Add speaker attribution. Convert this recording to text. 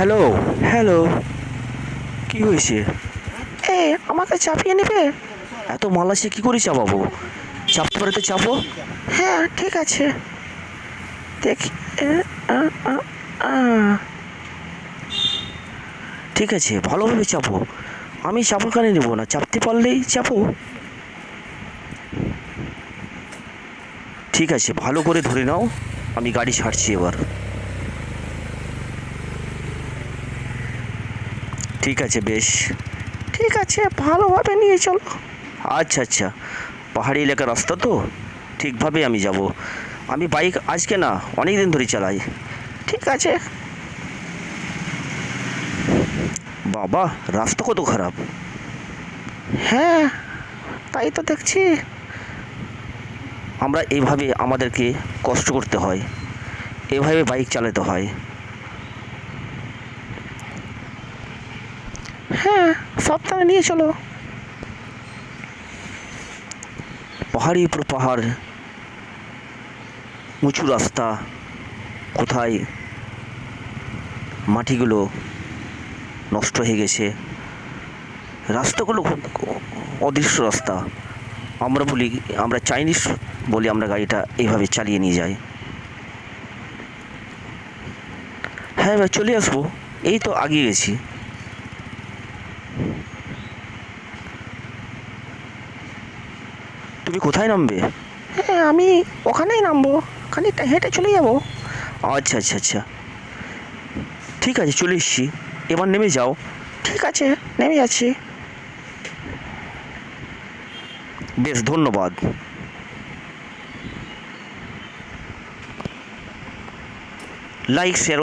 Speaker 1: Hello hello কি হয়েছে?
Speaker 2: এ আমাকে চাপিয়ে নেবে?
Speaker 1: এত মাল আছে কী করে চাপাবো? চাপতে পারে তো চাপো।
Speaker 2: হ্যাঁ ঠিক আছে। দেখি।
Speaker 1: ঠিক আছে ভালোভাবে চাপো। আমি চাপর কানে নেব না। চাপতে পারলেই চাপো। ঠিক আছে ভালো করে ধরে নাও। আমি গাড়ি ছাড়ছি এবার। ঠিক আছে, বেশ।
Speaker 2: ঠিক আছে, ভালোভাবে নিয়ে চলো।
Speaker 1: আচ্ছা আচ্ছা। পাহাড়ি এলাকার রাস্তা তো? ঠিকভাবে আমি যাব। আমি বাইক আজকে না অনেক দিন ধরে চালাই।
Speaker 2: ঠিক আছে।
Speaker 1: বাবা, রাস্তা কত খারাপ?
Speaker 2: হ্যাঁ তাই তো দেখছি।
Speaker 1: আমরা এইভাবে আমাদেরকে কষ্ট করতে হয়। এভাবে বাইক চালাতে হয়।
Speaker 2: হ্যাঁ সাবধানে নিয়ে চলো।
Speaker 1: পাহাড়ি উপর পাহাড়, উঁচু রাস্তা, কোথায় মাটিগুলো নষ্ট হয়ে গেছে? রাস্তাগুলো খুব অদৃশ্য রাস্তা। আমরা বলি, আমরা চাইনিজ বলি আমরা গাড়িটা এইভাবে চালিয়ে নিয়ে যাই। হ্যাঁ এবার চলে আসব। এই তো আগিয়ে গেছি। তুমি কোথায় নামবে?
Speaker 2: হ্যাঁ আমি ওখানেই নামবো। খানিকটা হেঁটে চলে যাব।
Speaker 1: আচ্ছা আচ্ছা আচ্ছা। ঠিক আছে চলে এসছি। এবার নেমে যাও।
Speaker 2: ঠিক আছে নেমে যাচ্ছি।
Speaker 1: বেশ ধন্যবাদ। Like share